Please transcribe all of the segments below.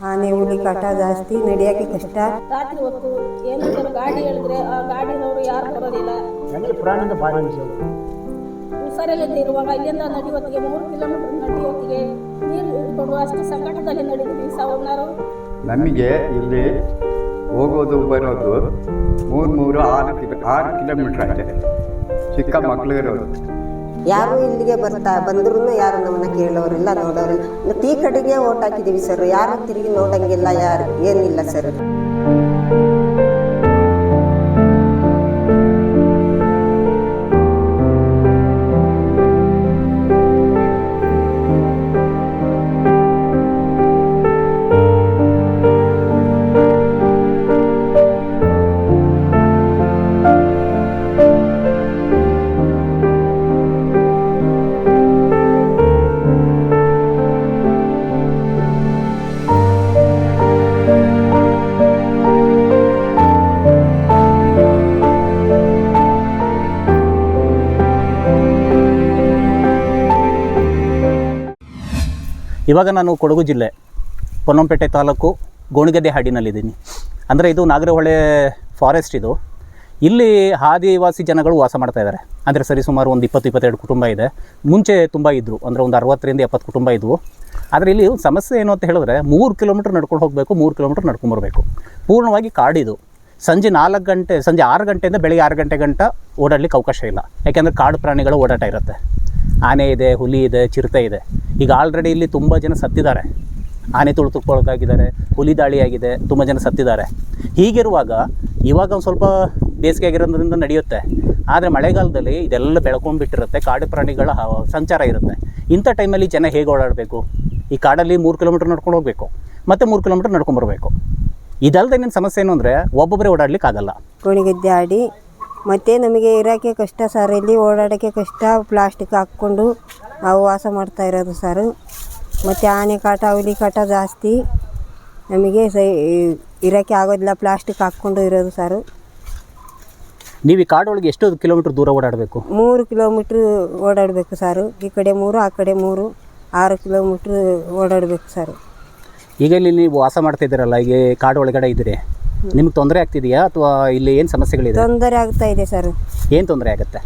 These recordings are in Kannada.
ಆನೆ ಹುಲಿ ಕಾಟ ಜಾಸ್ತಿ ನಡೆಯೋಕ್ಕೆ ಕಷ್ಟ. ರಾತ್ರಿ ಹೊತ್ತು ಏನಾದರೂ ಗಾಡಿ ಹೇಳಿದ್ರೆ ಆ ಗಾಡಿನವರು ಯಾರು ಬರೋದಿಲ್ಲ. ನನಗೆ ಪ್ರಾಣಿಯಿಂದ ಭಾರಿ ಅನಿಸ್ತು ಹುಷಾರಿಲ್ಲದೆ ಇರುವಾಗ ಇಲ್ಲಿಂದ ಹೊತ್ತಿಗೆ ಮೂರು ಕಿಲೋಮೀಟರ್ ನಡೆಯುವತ್ತಿಗೆ ನೀರು ಹಿಡ್ಕೊಂಡು ಅಷ್ಟು ಸಂಕಟದಲ್ಲಿ ನಡೆದಿದ್ದೀವಿ ಸಾವನ್ನರು ನಮಗೆ ಇಲ್ಲಿ ಹೋಗೋದು ಬರೋದು ಮೂರು ಮೂರು ಆರು ಕಿಲೋ ಆರು ಕಿಲೋಮೀಟ್ರ್ ಆಗಿದೆ ಚಿಕ್ಕ ಮಕ್ಕಳು ಇರೋದು ಯಾರು ಇಲ್ಲಿಗೆ ಬರ್ತಾ ಬಂದ್ರೂ ಯಾರು ನಮ್ಮನ್ನ ಕೇಳೋರಿಲ್ಲ, ನೋಡೋರಿಲ್ಲ. ಟೀ ಕಡೆಗೆ ಓಟ್ ಹಾಕಿದೀವಿ ಸರ್. ಯಾರು ತಿರುಗಿ ನೋಡಂಗಿಲ್ಲ, ಯಾರು, ಏನಿಲ್ಲ ಸರ್. ಇವಾಗ ನಾನು ಕೊಡಗು ಜಿಲ್ಲೆ, ಪೊನ್ನಂಪೇಟೆ ತಾಲೂಕು ಗೋಣಿಗದ್ದೆ ಹಾಡಿನಲ್ಲಿದ್ದೀನಿ. ಅಂದರೆ ಇದು ನಾಗರಹೊಳೆ ಫಾರೆಸ್ಟ್ ಇದು. ಇಲ್ಲಿ ಆದಿವಾಸಿ ಜನಗಳು ವಾಸ ಮಾಡ್ತಾ ಇದ್ದಾರೆ ಅಂದರೆ ಸರಿ ಸುಮಾರು ಒಂದು ಇಪ್ಪತ್ತು, ಇಪ್ಪತ್ತೆರಡು ಕುಟುಂಬ ಇದೆ. ಮುಂಚೆ ತುಂಬ ಇದ್ದರು ಅಂದರೆ ಒಂದು ಅರವತ್ತರಿಂದ ಎಪ್ಪತ್ತು ಕುಟುಂಬ ಇದ್ವು. ಆದರೆ ಇಲ್ಲಿ ಸಮಸ್ಯೆ ಏನು ಅಂತ ಹೇಳಿದ್ರೆ ಮೂರು ಕಿಲೋಮೀಟ್ರ್ ನಡ್ಕೊಂಡು ಹೋಗಬೇಕು, ಮೂರು ಕಿಲೋಮೀಟ್ರ್ ನಡ್ಕೊಂಬರ್ಬೇಕು ಪೂರ್ಣವಾಗಿ ಕಾಡಿದು. ಸಂಜೆ ನಾಲ್ಕು ಗಂಟೆ, ಸಂಜೆ ಆರು ಗಂಟೆಯಿಂದ ಬೆಳಿಗ್ಗೆ ಆರು ಗಂಟೆ ಗಂಟ ಓಡಾಡ್ಲಿಕ್ಕೆ ಅವಕಾಶ ಇಲ್ಲ. ಯಾಕೆಂದರೆ ಕಾಡು ಪ್ರಾಣಿಗಳ ಓಡಾಟ ಇರುತ್ತೆ. ಆನೆ ಇದೆ, ಹುಲಿ ಇದೆ, ಚಿರತೆ ಇದೆ. ಈಗ ಆಲ್ರೆಡಿ ಇಲ್ಲಿ ತುಂಬ ಜನ ಸತ್ತಿದ್ದಾರೆ. ಆನೆ ತುಳಿತುಕೊಳಗಾಗಿದ್ದಾರೆ ಹುಲಿ ದಾಳಿಯಾಗಿದೆ, ತುಂಬ ಜನ ಸತ್ತಿದ್ದಾರೆ. ಹೀಗಿರುವಾಗ ಇವಾಗ ಒಂದು ಸ್ವಲ್ಪ ಬೇಸಿಗೆ ಆಗಿರೋದ್ರಿಂದ ನಡೆಯುತ್ತೆ. ಆದರೆ ಮಳೆಗಾಲದಲ್ಲಿ ಇದೆಲ್ಲ ಬೆಳ್ಕೊಂಡ್ಬಿಟ್ಟಿರುತ್ತೆ. ಕಾಡು ಪ್ರಾಣಿಗಳ ಸಂಚಾರ ಇರುತ್ತೆ. ಇಂಥ ಟೈಮಲ್ಲಿ ಜನ ಹೇಗೆ ಓಡಾಡಬೇಕು? ಈ ಕಾಡಲ್ಲಿ ಮೂರು ಕಿಲೋಮೀಟ್ರ್ ನಡ್ಕೊಂಡು ಹೋಗಬೇಕು. ಮತ್ತು ಮೂರು ಕಿಲೋಮೀಟ್ರ್ ನಡ್ಕೊಂಬರ್ಬೇಕು ಇದಲ್ಲದೆ ನಿನ್ನ ಸಮಸ್ಯೆ ಏನು ಅಂದರೆ ಒಬ್ಬೊಬ್ಬರೇ ಓಡಾಡ್ಲಿಕ್ಕೆ ಆಗಲ್ಲ ಗೋಣಿಗದ್ದೆ ಆಡಿ ಮತ್ತು ನಮಗೆ ಇರೋಕ್ಕೆ ಕಷ್ಟ ಸರ್ ಇಲ್ಲಿ ಓಡಾಡೋಕ್ಕೆ ಕಷ್ಟ ಪ್ಲಾಸ್ಟಿಕ್ ಹಾಕ್ಕೊಂಡು ನಾವು ವಾಸ ಮಾಡ್ತಾ ಇರೋದು ಸರ್ ಮತ್ತು ಆನೆ ಕಾಟ ಹುಲಿ ಕಾಟ ಜಾಸ್ತಿ. ನಮಗೆ ಸೈ ಇರೋಕ್ಕೆ ಆಗೋದಿಲ್ಲ ಪ್ಲಾಸ್ಟಿಕ್ ಹಾಕ್ಕೊಂಡು ಇರೋದು ಸರ್ ನೀವು ಈ ಕಾಡೊಳಗೆ ಎಷ್ಟು ಕಿಲೋಮೀಟ್ರ್ ದೂರ ಓಡಾಡಬೇಕು? ಮೂರು ಕಿಲೋಮೀಟ್ರ್ ಓಡಾಡಬೇಕು ಸರ್ ಈ ಕಡೆ ಮೂರು ಆ ಕಡೆ ಮೂರು ಆರು ಕಿಲೋಮೀಟ್ರ್ ಓಡಾಡಬೇಕು ಸರ್ ಈಗ ಇಲ್ಲಿ ನೀವು ವಾಸ ಮಾಡ್ತಾ ಇದ್ದೀರಲ್ಲ ಈಗ ಕಾಡು ಒಳಗಡೆ ಇದ್ದೀರಿ ನಿಮ್ಗೆ ತೊಂದರೆ ಆಗ್ತಿದೆಯಾ ಅಥವಾ ಇಲ್ಲಿ ಏನು ಸಮಸ್ಯೆಗಳಿದೆ? ತೊಂದರೆ ಆಗ್ತಾ ಇದೆ ಸರ್. ಏನು ತೊಂದರೆ ಆಗುತ್ತೆ?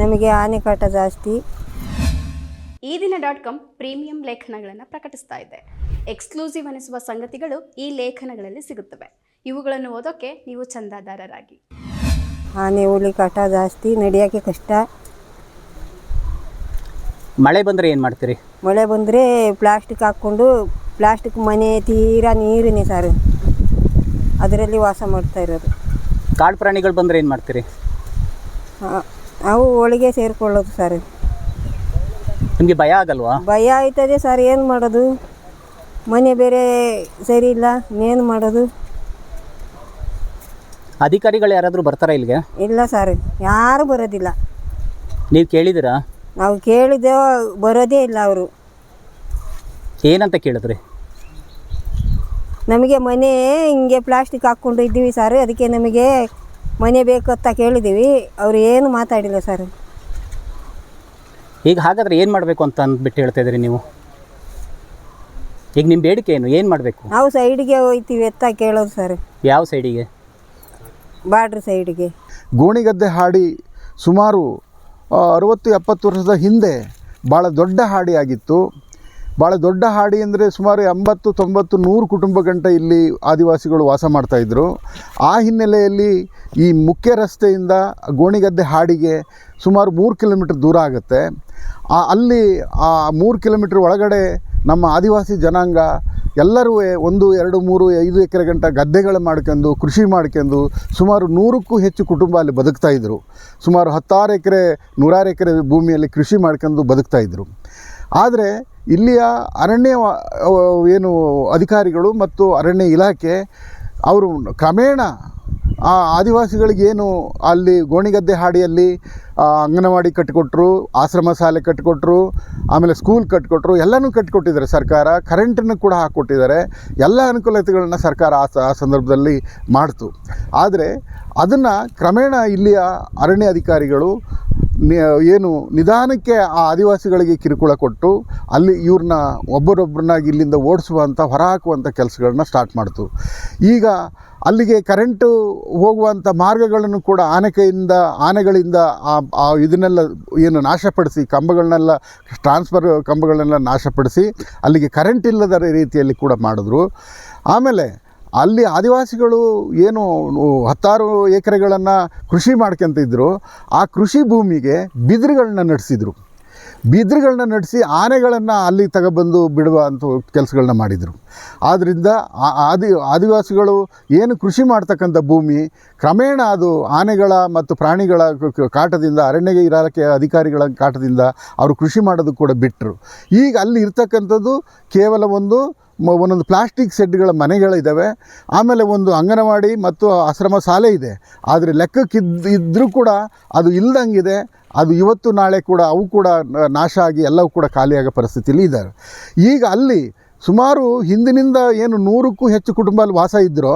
ನಮಗೆ ಆನೆ ಕಾಟ ಜಾಸ್ತಿ. ಈ ದಿನ ಡಾಟ್ ಕಾಮ್ ಪ್ರೀಮಿಯಂ ಲೇಖನಗಳನ್ನು ಪ್ರಕಟಿಸ್ತಾ ಇದೆ. ಎಕ್ಸ್ಕ್ಲೂಸಿವ್ ಅನಿಸುವ ಸಂಗತಿಗಳು ಈ ಲೇಖನಗಳಲ್ಲಿ ಸಿಗುತ್ತವೆ. ಇವುಗಳನ್ನು ಓದೋಕೆ ನೀವು ಚಂದಾದಾರರಾಗಿ. ಆನೆ ಹುಲಿ ಕಾಟ ಜಾಸ್ತಿ ನಡೆಯೋಕ್ಕೆ ಕಷ್ಟ. ಮಳೆ ಬಂದರೆ ಏನು ಮಾಡ್ತೀರಿ? ಮಳೆ ಬಂದರೆ ಪ್ಲಾಸ್ಟಿಕ್ ಹಾಕ್ಕೊಂಡು ಪ್ಲಾಸ್ಟಿಕ್ ಮನೆ ತೀರಾ ನೀರಿನೇ ಸರ್. ಅದರಲ್ಲಿ ವಾಸ ಮಾಡ್ತಾ ಇರೋದು. ಕಾಡು ಪ್ರಾಣಿಗಳು ಬಂದರೆ ಏನು ಮಾಡ್ತೀರಿ? ಅವು ಒಳಗೆ ಸೇರಿಕೊಳ್ಳೋದು ಸರ್. ನಿಮಗೆ ಭಯ ಆಗಲ್ವಾ? ಭಯ ಆಯ್ತದೆ ಸರ್ ಏನು ಮಾಡೋದು? ಮನೆ ಬೇರೆ ಸರಿ ಇಲ್ಲ ಏನು ಮಾಡೋದು? ಅಧಿಕಾರಿಗಳು ಯಾರಾದರೂ ಬರ್ತಾರಾ ಇಲ್ಲಿಗೆ? ಇಲ್ಲ ಸರ್ ಯಾರು ಬರೋದಿಲ್ಲ. ನೀವು ಕೇಳಿದಿರಾ ನಾವು ಕೇಳಿದೆ ಬರೋದೇ ಇಲ್ಲ ಅವರು. ಏನಂತ ಕೇಳಿದ್ರಿ? ನಮಗೆ ಮನೆ ಹಿಂಗೆ ಪ್ಲಾಸ್ಟಿಕ್ ಹಾಕ್ಕೊಂಡು ಇದ್ದೀವಿ ಸರ್ ಅದಕ್ಕೆ ನಮಗೆ ಮನೆ ಬೇಕು ಅಂತ ಕೇಳಿದ್ದೀವಿ. ಅವರು ಏನು ಮಾತಾಡಿಲ್ಲ ಸರ್ ಈಗ ಹಾಗಾದ್ರೆ ಏನು ಮಾಡಬೇಕು ಅಂತ ಅಂದ್ಬಿಟ್ಟು ಹೇಳ್ತಾ ಇದ್ರಿ ನೀವು? ಈಗ ನಿಮ್ಮ ಬೇಡಿಕೆ ಏನು? ಏನು ಮಾಡಬೇಕು? ನಾವು ಸೈಡಿಗೆ ಹೋಗ್ತೀವಿ ಅಂತ ಕೇಳೋದು ಸರ್ ಯಾವ ಸೈಡಿಗೆ ಬಾರ್ಡ್ರ್ ಸೈಡಿಗೆ ಗೋಣಿಗದ್ದೆ ಹಾಡಿ ಸುಮಾರು ಅರುವತ್ತು ಅರವತ್ತು ಎಪ್ಪತ್ತು ವರ್ಷದ ಹಿಂದೆ ಭಾಳ ದೊಡ್ಡ ಹಾಡಿಯಾಗಿತ್ತು. ಭಾಳ ದೊಡ್ಡ ಹಾಡಿ ಅಂದರೆ ಸುಮಾರು ಎಂಬತ್ತು, ತೊಂಬತ್ತು, ನೂರು ಕುಟುಂಬ ಗಂಟ ಇಲ್ಲಿ ಆದಿವಾಸಿಗಳು ವಾಸ ಮಾಡ್ತಾಯಿದ್ರು ಆ ಹಿನ್ನೆಲೆಯಲ್ಲಿ ಈ ಮುಖ್ಯ ರಸ್ತೆಯಿಂದ ಗೋಣಿಗದ್ದೆ ಹಾಡಿಗೆ ಸುಮಾರು ಮೂರು ಕಿಲೋಮೀಟ್ರ್ ದೂರ ಆಗುತ್ತೆ. ಅಲ್ಲಿ ಆ ಮೂರು ಕಿಲೋಮೀಟ್ರ್ ಒಳಗಡೆ ನಮ್ಮ ಆದಿವಾಸಿ ಜನಾಂಗ ಎಲ್ಲರೂ ಒಂದು, ಎರಡು, ಮೂರು, ಐದು ಎಕರೆ ಗಂಟ ಗದ್ದೆಗಳು ಮಾಡ್ಕೊಂಡು, ಕೃಷಿ ಮಾಡ್ಕೊಂಡು ಸುಮಾರು ನೂರಕ್ಕೂ ಹೆಚ್ಚು ಕುಟುಂಬ ಅಲ್ಲಿ ಬದುಕ್ತಾಯಿದ್ರು ಸುಮಾರು ಹತ್ತಾರು ಎಕರೆ, ನೂರಾರು ಎಕರೆ ಭೂಮಿಯಲ್ಲಿ ಕೃಷಿ ಮಾಡ್ಕೊಂಡು ಬದುಕ್ತಾಯಿದ್ರು ಆದರೆ ಇಲ್ಲಿಯ ಅರಣ್ಯ ಏನು ಅಧಿಕಾರಿಗಳು ಮತ್ತು ಅರಣ್ಯ ಇಲಾಖೆ, ಅವರು ಕ್ರಮೇಣ ಆ ಆದಿವಾಸಿಗಳಿಗೇನು ಅಲ್ಲಿ ಗೋಣಿಗದ್ದೆ ಹಾಡಿಯಲ್ಲಿ ಅಂಗನವಾಡಿ ಕಟ್ಟಿಕೊಟ್ರು, ಆಶ್ರಮ ಶಾಲೆ ಕಟ್ಟಿಕೊಟ್ರು, ಆಮೇಲೆ ಸ್ಕೂಲ್ ಕಟ್ಟಿಕೊಟ್ರು, ಎಲ್ಲನೂ ಕಟ್ಟಿಕೊಟ್ಟಿದ್ದಾರೆ ಸರ್ಕಾರ. ಕರೆಂಟನ್ನು ಕೂಡ ಹಾಕ್ಕೊಟ್ಟಿದ್ದಾರೆ. ಎಲ್ಲ ಅನುಕೂಲತೆಗಳನ್ನ ಸರ್ಕಾರ ಆ ಸಂದರ್ಭದಲ್ಲಿ ಮಾಡಿತು. ಆದರೆ ಅದನ್ನು ಕ್ರಮೇಣ ಇಲ್ಲಿಯ ಅರಣ್ಯ ಅಧಿಕಾರಿಗಳು ಏನು ನಿಧಾನಕ್ಕೆ ಆ ಆದಿವಾಸಿಗಳಿಗೆ ಕಿರುಕುಳ ಕೊಟ್ಟು ಅಲ್ಲಿ ಇವ್ರನ್ನ ಒಬ್ಬರೊಬ್ಬರನ್ನಾಗಿ ಇಲ್ಲಿಂದ ಓಡಿಸುವಂಥ, ಹೊರಹಾಕುವಂಥ ಕೆಲಸಗಳನ್ನ ಸ್ಟಾರ್ಟ್ ಮಾಡ್ತು. ಈಗ ಅಲ್ಲಿಗೆ ಕರೆಂಟು ಹೋಗುವಂಥ ಮಾರ್ಗಗಳನ್ನು ಕೂಡ ಆನೆಕೆಯಿಂದ, ಆನೆಗಳಿಂದ ಆ ಇದನ್ನೆಲ್ಲ ಏನು ನಾಶಪಡಿಸಿ, ಕಂಬಗಳನ್ನೆಲ್ಲ ಟ್ರಾನ್ಸ್ಫರ್ ಕಂಬಗಳನ್ನೆಲ್ಲ ನಾಶಪಡಿಸಿ ಅಲ್ಲಿಗೆ ಕರೆಂಟ್ ಇಲ್ಲದ ರೀತಿಯಲ್ಲಿ ಕೂಡ ಮಾಡಿದ್ರು. ಆಮೇಲೆ ಅಲ್ಲಿ ಆದಿವಾಸಿಗಳು ಏನು ಹತ್ತಾರು ಎಕರೆಗಳನ್ನು ಕೃಷಿ ಮಾಡ್ಕೊಂತಿದ್ರು, ಆ ಕೃಷಿ ಭೂಮಿಗೆ ಬಿದಿರುಗಳನ್ನ ನಡೆಸಿದರು. ಬಿದಿರುಗಳನ್ನ ನಡೆಸಿ ಆನೆಗಳನ್ನು ಅಲ್ಲಿ ತಗೊಬಂದು ಬಿಡುವ ಅಂತ ಕೆಲಸಗಳನ್ನ ಮಾಡಿದರು. ಆದ್ದರಿಂದ ಆದಿ ಆದಿವಾಸಿಗಳು ಏನು ಕೃಷಿ ಮಾಡ್ತಕ್ಕಂಥ ಭೂಮಿ, ಕ್ರಮೇಣ ಅದು ಆನೆಗಳ ಮತ್ತು ಪ್ರಾಣಿಗಳ ಕಾಟದಿಂದ ಅರಣ್ಯ ಇಲಾಖೆ ಅಧಿಕಾರಿಗಳ ಕಾಟದಿಂದ ಅವರು ಕೃಷಿ ಮಾಡೋದು ಕೂಡ ಬಿಟ್ಟರು ಈಗ ಅಲ್ಲಿ ಇರ್ತಕ್ಕಂಥದ್ದು ಕೇವಲ ಒಂದು ಒಂದೊಂದು ಪ್ಲಾಸ್ಟಿಕ್ ಸೆಡ್ಗಳ ಮನೆಗಳಿದ್ದಾವೆ. ಆಮೇಲೆ ಒಂದು ಅಂಗನವಾಡಿ ಮತ್ತು ಆಶ್ರಮ ಶಾಲೆ ಇದೆ. ಆದರೆ ಲೆಕ್ಕಕ್ಕಿದ್ದು ಇದ್ದರೂ ಕೂಡ ಅದು ಇಲ್ಲದಂಗಿದೆ ಅದು ಇವತ್ತು ನಾಳೆ ಕೂಡ ಅವು ಕೂಡ ನಾಶ ಆಗಿ ಎಲ್ಲವೂ ಕೂಡ ಖಾಲಿಯಾಗೋ ಪರಿಸ್ಥಿತಿಯಲ್ಲಿ ಇದ್ದಾರೆ. ಈಗ ಅಲ್ಲಿ ಸುಮಾರು ಹಿಂದಿನಿಂದ ಏನು ನೂರಕ್ಕೂ ಹೆಚ್ಚು ಕುಟುಂಬ ಅಲ್ಲಿ ವಾಸ ಇದ್ದರು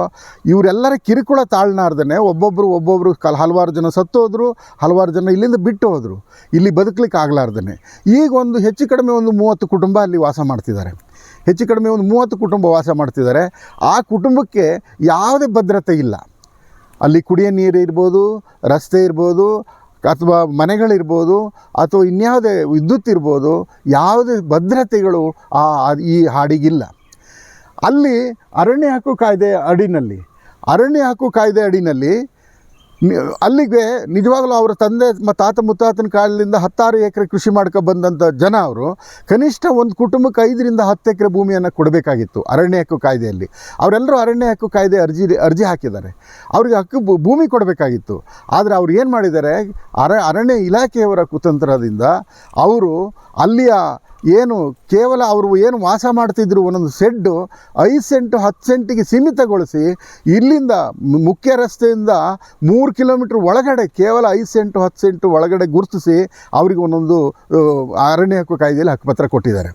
ಇವರೆಲ್ಲರ ಕಿರುಕುಳ ತಾಳ್ನಾರ್ದೇ ಒಬ್ಬೊಬ್ಬರು ಒಬ್ಬೊಬ್ಬರು ಕಲ್ ಹಲವಾರು ಜನ ಸತ್ತು ಹೋದರು ಹಲವಾರು ಜನ ಇಲ್ಲಿಂದ ಬಿಟ್ಟು ಹೋದರು ಇಲ್ಲಿ ಬದುಕಲಿಕ್ಕೆ ಆಗ್ಲಾರ್ದೇ ಈಗ ಒಂದು ಹೆಚ್ಚು ಕಡಿಮೆ ಒಂದು ಮೂವತ್ತು ಕುಟುಂಬ ಅಲ್ಲಿ ವಾಸ ಮಾಡ್ತಿದ್ದಾರೆ. ಹೆಚ್ಚು ಕಡಿಮೆ ಒಂದು ಮೂವತ್ತು ಕುಟುಂಬ ವಾಸ ಮಾಡ್ತಿದ್ದಾರೆ. ಆ ಕುಟುಂಬಕ್ಕೆ ಯಾವುದೇ ಭದ್ರತೆ ಇಲ್ಲ. ಅಲ್ಲಿ ಕುಡಿಯೋ ನೀರು ಇರ್ಬೋದು, ರಸ್ತೆ ಇರ್ಬೋದು, ಅಥವಾ ಮನೆಗಳಿರ್ಬೋದು, ಅಥವಾ ಇನ್ಯಾವುದೇ ವಿದ್ಯುತ್ ಇರ್ಬೋದು, ಯಾವುದೇ ಭದ್ರತೆಗಳು ಆ ಈ ಹಾಡಿಗಿಲ್ಲ. ಅಲ್ಲಿ ಅರಣ್ಯ ಹಕ್ಕು ಕಾಯ್ದೆ ಅಡಿನಲ್ಲಿ, ಅರಣ್ಯ ಹಕ್ಕು ಕಾಯ್ದೆ ಅಡಿನಲ್ಲಿ ಅಲ್ಲಿಗೆ ನಿಜವಾಗಲೂ ಅವರ ತಂದೆ ಮತ್ತು ತಾತ ಮುತ್ತಾತನ ಕಾಲದಿಂದ ಹತ್ತಾರು ಎಕರೆ ಕೃಷಿ ಮಾಡ್ಕೊ ಬಂದಂಥ ಜನ ಅವರು ಕನಿಷ್ಠ ಒಂದು ಕುಟುಂಬಕ್ಕೆ ಐದರಿಂದ ಹತ್ತು ಎಕರೆ ಭೂಮಿಯನ್ನು ಕೊಡಬೇಕಾಗಿತ್ತು ಅರಣ್ಯ ಹಕ್ಕು ಕಾಯ್ದೆಯಲ್ಲಿ. ಅವರೆಲ್ಲರೂ ಅರಣ್ಯ ಹಕ್ಕು ಕಾಯ್ದೆ ಅರ್ಜಿ ಅರ್ಜಿ ಹಾಕಿದ್ದಾರೆ. ಅವರಿಗೆ ಹಕ್ಕು ಭೂಮಿ ಕೊಡಬೇಕಾಗಿತ್ತು. ಆದರೆ ಅವ್ರು ಏನು ಮಾಡಿದ್ದಾರೆ? ಅರ, ಅರಣ್ಯ ಇಲಾಖೆಯವರ ಕುತಂತ್ರದಿಂದ ಅವರು ಅಲ್ಲಿಯ ಏನು ಕೇವಲ ಅವರು ಏನು ವಾಸ ಮಾಡ್ತಿದ್ರು ಒಂದೊಂದು ಸೆಡ್ಡು ಐದು ಸೆಂಟು ಹತ್ತು ಸೆಂಟಿಗೆ ಸೀಮಿತಗೊಳಿಸಿ ಇಲ್ಲಿಂದ ಮುಖ್ಯ ರಸ್ತೆಯಿಂದ ಮೂರು ಕಿಲೋಮೀಟ್ರ್ ಒಳಗಡೆ ಕೇವಲ ಐದು ಸೆಂಟು ಹತ್ತು ಸೆಂಟು ಒಳಗಡೆ ಗುರುತಿಸಿ ಅವರಿಗೆ ಒಂದೊಂದು ಅರಣ್ಯ ಹಕ್ಕು ಕಾಯ್ದೆಯಲ್ಲಿ ಹಕ್ಕುಪತ್ರ ಕೊಟ್ಟಿದ್ದಾರೆ.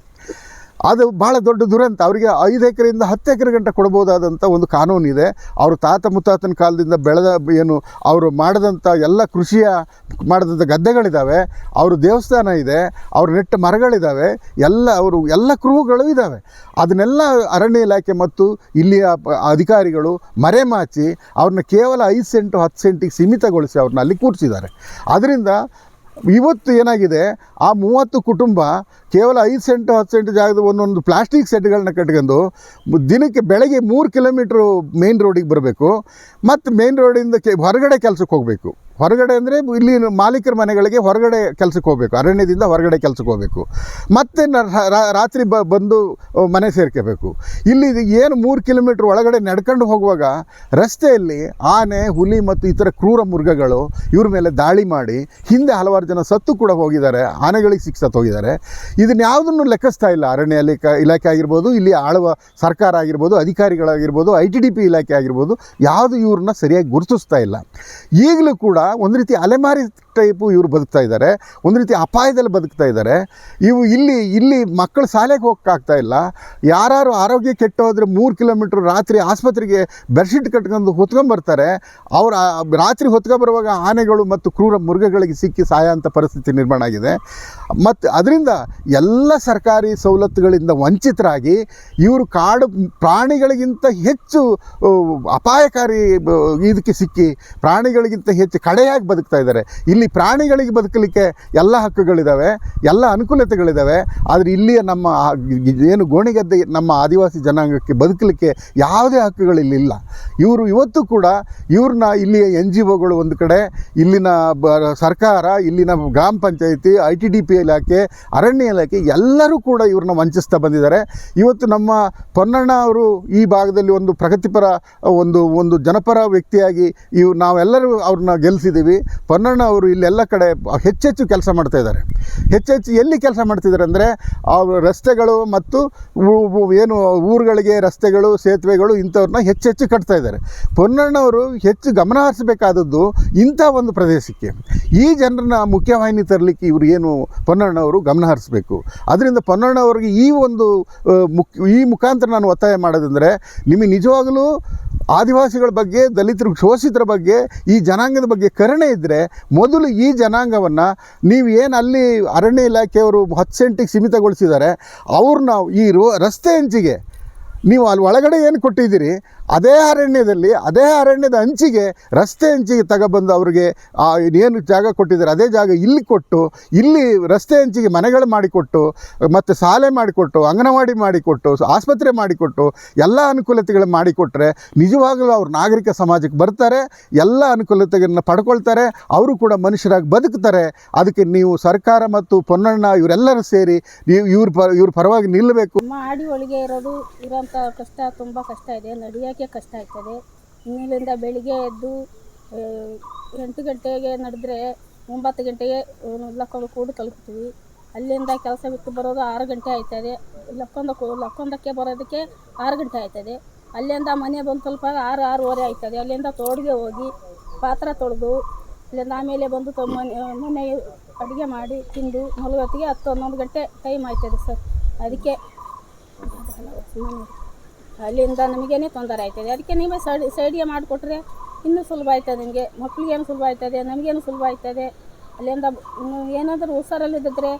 ಅದು ಭಾಳ ದೊಡ್ಡ ದುರಂತ. ಅವರಿಗೆ ಐದು ಎಕರೆಯಿಂದ ಹತ್ತು ಎಕರೆ ಗಂಟ ಕೊಡ್ಬೋದಾದಂಥ ಒಂದು ಕಾನೂನಿದೆ. ಅವರು ತಾತ ಮುತ್ತಾತನ ಕಾಲದಿಂದ ಬೆಳೆದ ಏನು ಅವರು ಮಾಡಿದಂಥ ಎಲ್ಲ ಕೃಷಿಯ ಮಾಡಿದಂಥ ಗದ್ದೆಗಳಿದ್ದಾವೆ ಅವರು ದೇವಸ್ಥಾನ ಇದೆ. ಅವರು ನೆಟ್ಟ ಮರಗಳಿದ್ದಾವೆ ಎಲ್ಲ ಅವರು ಎಲ್ಲ ಕ್ರೂಗಳು ಇದ್ದಾವೆ ಅದನ್ನೆಲ್ಲ ಅರಣ್ಯ ಇಲಾಖೆ ಮತ್ತು ಇಲ್ಲಿಯ ಅಧಿಕಾರಿಗಳು ಮರೆಮಾಚಿ ಅವ್ರನ್ನ ಕೇವಲ ಐದು ಸೆಂಟು, ಹತ್ತು ಸೆಂಟಿಗೆ ಸೀಮಿತಗೊಳಿಸಿ ಅವ್ರನ್ನ ಅಲ್ಲಿ ಕೂರಿಸಿದ್ದಾರೆ. ಅದರಿಂದ ಇವತ್ತು ಏನಾಗಿದೆ? ಆ ಮೂವತ್ತು ಕುಟುಂಬ ಕೇವಲ ಐದು ಸೆಂಟು, ಹತ್ತು ಸೆಂಟ್ ಜಾಗದ ಒಂದೊಂದು ಪ್ಲಾಸ್ಟಿಕ್ ಸೆಟ್ಗಳನ್ನ ಕಟ್ಕೊಂಡು ದಿನಕ್ಕೆ ಬೆಳಗ್ಗೆ ಮೂರು ಕಿಲೋಮೀಟ್ರು ಮೇನ್ ರೋಡಿಗೆ ಬರಬೇಕು. ಮತ್ತು ಮೇನ್ ರೋಡಿಂದ ಕೆ, ಹೊರಗಡೆ ಕೆಲಸಕ್ಕೆ ಹೋಗಬೇಕು. ಹೊರಗಡೆ ಅಂದರೆ ಇಲ್ಲಿ ಮಾಲೀಕರ ಮನೆಗಳಿಗೆ ಹೊರಗಡೆ ಕೆಲಸಕ್ಕೆ ಹೋಗಬೇಕು. ಅರಣ್ಯದಿಂದ ಹೊರಗಡೆ ಕೆಲಸಕ್ಕೆ ಹೋಗಬೇಕು. ಮತ್ತೆ ರಾತ್ರಿ ಬ, ಬಂದು ಮನೆ ಸೇರ್ಕೋಬೇಕು. ಇಲ್ಲಿ ಏನು ಮೂರು ಕಿಲೋಮೀಟ್ರ್ ಒಳಗಡೆ ನಡ್ಕೊಂಡು ಹೋಗುವಾಗ ರಸ್ತೆಯಲ್ಲಿ ಆನೆ, ಹುಲಿ ಮತ್ತು ಇತರ ಕ್ರೂರ ಮೃಗಗಳು ಇವ್ರ ಮೇಲೆ ದಾಳಿ ಮಾಡಿ ಹಿಂದೆ ಹಲವಾರು ಜನ ಸತ್ತು ಕೂಡ ಹೋಗಿದ್ದಾರೆ. ಆನೆಗಳಿಗೆ ಸಿಕ್ಸತ್ತು ಹೋಗಿದ್ದಾರೆ. ಇದನ್ನ ಯಾವುದನ್ನು ಲೆಕ್ಕಿಸ್ತಾ ಇಲ್ಲ. ಅರಣ್ಯ ಇಲಾಖೆ ಇಲಾಖೆ ಆಗಿರ್ಬೋದು, ಇಲ್ಲಿ ಆಳುವ ಸರ್ಕಾರ ಆಗಿರ್ಬೋದು, ಅಧಿಕಾರಿಗಳಾಗಿರ್ಬೋದು, ಐ ಟಿ ಡಿ ಪಿ ಇಲಾಖೆ ಆಗಿರ್ಬೋದು, ಯಾವುದು ಇವ್ರನ್ನ ಸರಿಯಾಗಿ ಗುರುತಿಸ್ತಾ ಇಲ್ಲ. ಈಗಲೂ ಕೂಡ ಒಂದು ರೀತಿ ಅಲೆಮಾರಿ ಟೈಪು ಇವರು ಬದುಕ್ತಾ ಇದ್ದಾರೆ. ಒಂದು ರೀತಿ ಅಪಾಯದಲ್ಲಿ ಬದುಕ್ತಾ ಇದ್ದಾರೆ. ಇವು ಇಲ್ಲಿ ಇಲ್ಲಿ ಮಕ್ಕಳು ಶಾಲೆಗೆ ಹೋಗೋಕ್ಕಾಗ್ತಾ ಇಲ್ಲ. ಯಾರು ಆರೋಗ್ಯ ಕೆಟ್ಟೋದ್ರೆ ಮೂರು ಕಿಲೋಮೀಟ್ರ್ ರಾತ್ರಿ ಆಸ್ಪತ್ರೆಗೆ ಬೆಡ್ಶೀಟ್ ಕಟ್ಕೊಂಡು ಹೊತ್ಕೊಂಬರ್ತಾರೆ ಅವ್ರು ರಾತ್ರಿ ಹೊತ್ಕೊಂಬರುವಾಗ ಆನೆಗಳು ಮತ್ತು ಕ್ರೂರ ಮೃಗಗಳಿಗೆ ಸಿಕ್ಕಿ ಸಾಯೋಂಥ ಪರಿಸ್ಥಿತಿ ನಿರ್ಮಾಣ ಆಗಿದೆ. ಮತ್ತು ಅದರಿಂದ ಎಲ್ಲ ಸರ್ಕಾರಿ ಸವಲತ್ತುಗಳಿಂದ ವಂಚಿತರಾಗಿ ಇವರು ಕಾಡು ಪ್ರಾಣಿಗಳಿಗಿಂತ ಹೆಚ್ಚು ಅಪಾಯಕಾರಿ ಇದಕ್ಕೆ ಸಿಕ್ಕಿ ಪ್ರಾಣಿಗಳಿಗಿಂತ ಹೆಚ್ಚು ಕಡೆಯಾಗಿ ಬದುಕ್ತಾ ಇದ್ದಾರೆ. ಇಲ್ಲಿ ಪ್ರಾಣಿಗಳಿಗೆ ಬದುಕಲಿಕ್ಕೆ ಎಲ್ಲ ಹಕ್ಕುಗಳಿದ್ದಾವೆ ಎಲ್ಲ ಅನುಕೂಲತೆಗಳಿದ್ದಾವೆ ಆದರೆ ಇಲ್ಲಿಯ ನಮ್ಮ ಏನು ಗೋಣಿಗದ್ದೆ ನಮ್ಮ ಆದಿವಾಸಿ ಜನಾಂಗಕ್ಕೆ ಬದುಕಲಿಕ್ಕೆ ಯಾವುದೇ ಹಕ್ಕುಗಳಿಲ್ಲ ಇವರು ಇವತ್ತು ಕೂಡ ಇವ್ರನ್ನ ಇಲ್ಲಿಯ ಎನ್ ಜಿ ಒಗಳು ಒಂದು ಕಡೆ, ಇಲ್ಲಿನ ಸರ್ಕಾರ, ಇಲ್ಲಿನ ಗ್ರಾಮ panchayat, I T D P ಇಲಾಖೆ, ಅರಣ್ಯ ಇಲಾಖೆ ಎಲ್ಲರೂ ಕೂಡ ಇವ್ರನ್ನ ವಂಚಿಸ್ತಾ ಬಂದಿದ್ದಾರೆ. ಇವತ್ತು ನಮ್ಮ ಪೊನ್ನಣ್ಣ ಅವರು ಈ ಭಾಗದಲ್ಲಿ ಒಂದು ಪ್ರಗತಿಪರ, ಒಂದು ಒಂದು ಜನಪರ ವ್ಯಕ್ತಿಯಾಗಿ ಇವು ನಾವೆಲ್ಲರೂ ಅವ್ರನ್ನ ಗೆಲ್ಲಿಸಿದ್ದೀವಿ ಪೊನ್ನಣ್ಣ ಅವರು ಇಲ್ಲೆಲ್ಲ ಕಡೆ ಹೆಚ್ಚೆಚ್ಚು ಕೆಲಸ ಮಾಡ್ತಾಯಿದ್ದಾರೆ ಹೆಚ್ಚೆಚ್ಚು ಎಲ್ಲಿ ಕೆಲಸ ಮಾಡ್ತಿದ್ದಾರೆ ಅಂದರೆ ರಸ್ತೆಗಳು ಮತ್ತು ಏನು ಊರುಗಳಿಗೆ ರಸ್ತೆಗಳು, ಸೇತುವೆಗಳು ಇಂಥವ್ರನ್ನ ಹೆಚ್ಚೆಚ್ಚು ಕಟ್ತಾ ಇದ್ದಾರೆ. ಪೊನ್ನಣ್ಣವರು ಹೆಚ್ಚು ಗಮನ ಹರಿಸಬೇಕಾದದ್ದು ಇಂಥ ಒಂದು ಪ್ರದೇಶಕ್ಕೆ. ಈ ಜನರನ್ನ ಮುಖ್ಯವಾಹಿನಿ ತರಲಿಕ್ಕೆ ಇವರು ಏನು ಪೊನ್ನಣ್ಣವರು ಗಮನ ಹರಿಸಬೇಕು? ಅದರಿಂದ ಪೊನ್ನಣ್ಣವ್ರಿಗೆ ಈ ಒಂದು ಮುಕ್ ಈ ಮುಖಾಂತರ ನಾನು ಒತ್ತಾಯ ಮಾಡೋದಂದರೆ, ನಿಮಗೆ ನಿಜವಾಗಲೂ ಆದಿವಾಸಿಗಳ ಬಗ್ಗೆ, ದಲಿತರು ಶೋಷಿತರ ಬಗ್ಗೆ, ಈ ಜನಾಂಗದ ಬಗ್ಗೆ ಕರುಣೆ ಇದ್ದರೆ ಮೊದಲು ಈ ಜನಾಂಗವನ್ನು ನೀವು ಏನು ಅಲ್ಲಿ ಅರಣ್ಯ ಇಲಾಖೆಯವರು ಹತ್ತು ಸೆಂಟಿಗೆ ಸೀಮಿತಗೊಳಿಸಿದ್ದಾರೆ ಅವ್ರನ್ನ ಈ ರೋ, ರಸ್ತೆ ಅಂಚಿಗೆ ನೀವು ಅಲ್ಲಿ ಒಳಗಡೆ ಏನು ಕೊಟ್ಟಿದ್ದೀರಿ? ಅದೇ ಅರಣ್ಯದಲ್ಲಿ, ಅದೇ ಅರಣ್ಯದ ಅಂಚಿಗೆ ರಸ್ತೆ ಅಂಚಿಗೆ ತಗೊಬಂದು ಅವ್ರಿಗೆ, ಆ, ಏನು ಜಾಗ ಕೊಟ್ಟಿದ್ದಾರೆ, ಅದೇ ಜಾಗ ಇಲ್ಲಿ ಕೊಟ್ಟು, ಇಲ್ಲಿ ರಸ್ತೆ ಅಂಚಿಗೆ ಮನೆಗಳು ಮಾಡಿಕೊಟ್ಟು, ಮತ್ತು ಶಾಲೆ ಮಾಡಿಕೊಟ್ಟು, ಅಂಗನವಾಡಿ ಮಾಡಿಕೊಟ್ಟು, ಆಸ್ಪತ್ರೆ ಮಾಡಿಕೊಟ್ಟು, ಎಲ್ಲ ಅನುಕೂಲತೆಗಳು ಮಾಡಿಕೊಟ್ಟರೆ ನಿಜವಾಗಲೂ ಅವ್ರು ನಾಗರಿಕ ಸಮಾಜಕ್ಕೆ ಬರ್ತಾರೆ, ಎಲ್ಲ ಅನುಕೂಲತೆಗಳನ್ನ ಪಡ್ಕೊಳ್ತಾರೆ, ಅವರು ಕೂಡ ಮನುಷ್ಯರಾಗಿ ಬದುಕ್ತಾರೆ. ಅದಕ್ಕೆ ನೀವು ಸರ್ಕಾರ ಮತ್ತು ಪೊನ್ನಣ್ಣ ಇವರೆಲ್ಲರೂ ಸೇರಿ ನೀವು ಇವ್ರ ಪ ಇವ್ರ ಪರವಾಗಿ ನಿಲ್ಲಬೇಕು ಆಡಿ ಒಳಗೆ ಇರೋದು ಇರೋಂಥ ಕಷ್ಟ, ತುಂಬ ಕಷ್ಟ ಇದೆ. ನಡೆಯೋಕ್ಕೆ ಕಷ್ಟ ಆಗ್ತದೆ. ಇನ್ನಿಲ್ಲಿಂದ ಬೆಳಿಗ್ಗೆ ಎದ್ದು ಎಂಟು ಗಂಟೆಗೆ ನಡೆದ್ರೆ ಒಂಬತ್ತು ಗಂಟೆಗೆ ಲಕ್ಕೊಂದು ಕೂಡು ತಲುಪ್ತೀವಿ. ಅಲ್ಲಿಂದ ಕೆಲಸ ಬಿಟ್ಟು ಬರೋದು ಆರು ಗಂಟೆ ಆಯ್ತದೆ. ಲಕ್ಕೊಂದಕ್ಕೆ ಲಕ್ಕೊಂದಕ್ಕೆ ಬರೋದಕ್ಕೆ ಆರು ಗಂಟೆ ಆಯ್ತದೆ. ಅಲ್ಲಿಂದ ಮನೆ ಬಂದು ಸ್ವಲ್ಪ ಆರು, ಆರೂವರೆ ಆಯ್ತದೆ. ಅಲ್ಲಿಂದ ತೋಡಿಗೆ ಹೋಗಿ ಪಾತ್ರ ತೊಳೆದು, ಅಲ್ಲಿಂದ ಆಮೇಲೆ ಬಂದು ಮನೆ ಮನೆ ಅಡುಗೆ ಮಾಡಿ ತಿಂದು ಮಲಗೋತ್ತಿಗೆ ಹತ್ತು, ಹನ್ನೊಂದು ಗಂಟೆ ಟೈಮ್ ಆಯ್ತದೆ ಸರ್. ಅದಕ್ಕೆ ಅಲ್ಲಿಂದ ನಮಗೇನೆ ತೊಂದರೆ ಆಯ್ತದೆ. ಅದಕ್ಕೆ ನೀವೇ ಸೈಡ್ ಸೈಡಿಗೆ ಮಾಡಿಕೊಟ್ರೆ ಇನ್ನೂ ಸುಲಭ ಆಯ್ತದೆ ನಿಮಗೆ. ಮಕ್ಳಿಗೇನು ಸುಲಭ ಆಯ್ತದೆ ನಮಗೇನು ಸುಲಭ ಆಯ್ತದೆ? ಅಲ್ಲಿಂದ ಏನಾದರೂ ಹುಷಾರಲ್ಲಿದ್ದರೆ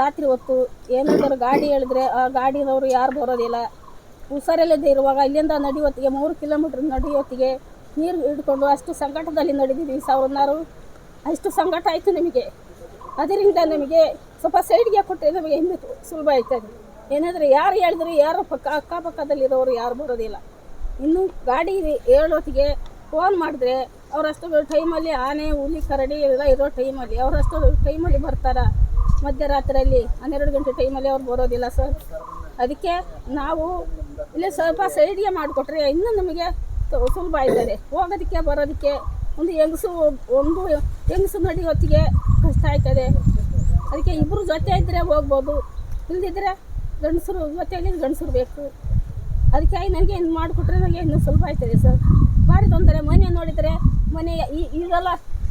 ರಾತ್ರಿ ಹೊತ್ತು ಏನಾದರೂ ಗಾಡಿ ಹೇಳಿದ್ರೆ ಆ ಗಾಡಿನವರು ಯಾರು ಬರೋದಿಲ್ಲ. ಹುಷಾರಲ್ಲಿದ್ದೇ ಇರುವಾಗ ಇಲ್ಲಿಂದ ನಡೆಯುವತ್ತಿಗೆ ಮೂರು ಕಿಲೋಮೀಟ್ರ್ ನಡೆಯುವತ್ತಿಗೆ ನೀರು ಹಿಡ್ಕೊಂಡು ಅಷ್ಟು ಸಂಕಟದಲ್ಲಿ ನಡೆದಿದ್ದೀವಿ ಸಾವಿರನಾರು. ಅಷ್ಟು ಸಂಕಟ ಆಯಿತು ನಿಮಗೆ. ಅದರಿಂದ ನಮಗೆ ಸ್ವಲ್ಪ ಸೈಡ್ಗೆ ಕೊಟ್ಟರೆ ನಮಗೆ ಇನ್ನೂ ಸುಲಭ ಆಯ್ತದೆ. ಏನಾದರೆ ಯಾರು ಹೇಳಿದ್ರು ಯಾರು ಪಕ್ಕ ಅಕ್ಕಪಕ್ಕದಲ್ಲಿರೋರು ಯಾರು ಬರೋದಿಲ್ಲ. ಇನ್ನು ಗಾಡಿ ಹೇಳೋತ್ತಿಗೆ ಫೋನ್ ಮಾಡಿದ್ರೆ ಅವರಷ್ಟು ಟೈಮಲ್ಲಿ ಆನೆ, ಹುಲಿ, ಕರಡಿ ಎಲ್ಲ ಇರೋ ಟೈಮಲ್ಲಿ ಅವರಷ್ಟು ಟೈಮಲ್ಲಿ ಬರ್ತಾರ? ಮಧ್ಯರಾತ್ರಿಯಲ್ಲಿ ಹನ್ನೆರಡು ಗಂಟೆ ಟೈಮಲ್ಲಿ ಅವ್ರು ಬರೋದಿಲ್ಲ ಸರ್ ಅದಕ್ಕೆ ನಾವು ಇಲ್ಲೇ ಸ್ವಲ್ಪ ಸೈಡಿಗೆ ಮಾಡಿಕೊಟ್ರೆ ಇನ್ನೂ ನಮಗೆ ಸುಲಭ ಆಯ್ತದೆ. ಹೋಗೋದಕ್ಕೆ ಬರೋದಕ್ಕೆ ಒಂದು ಹೆಂಗಸು ಒಂದು ಹೆಂಗಸು ನಡೆಯೋತ್ತಿಗೆ ಕಷ್ಟ ಆಯ್ತದೆ. ಅದಕ್ಕೆ ಇಬ್ಬರು ಜೊತೆ ಇದ್ದರೆ ಹೋಗ್ಬೋದು. ಇಲ್ದಿದ್ರೆ ಗಂಡಸರು ಜೊತೆಯಲ್ಲಿ ಗಂಡಸರು ಬೇಕು. ಅದಕ್ಕೆ ನನಗೆ ಇನ್ನು ಮಾಡಿಕೊಟ್ರೆ ನನಗೆ ಇನ್ನೂ ಸುಲಭ ಆಯ್ತದೆ ಸರ್. ಭಾರಿ ತೊಂದರೆ. ಮನೆ ನೋಡಿದರೆ ಮನೆ ಈ- ಈಗೆಲ್ಲ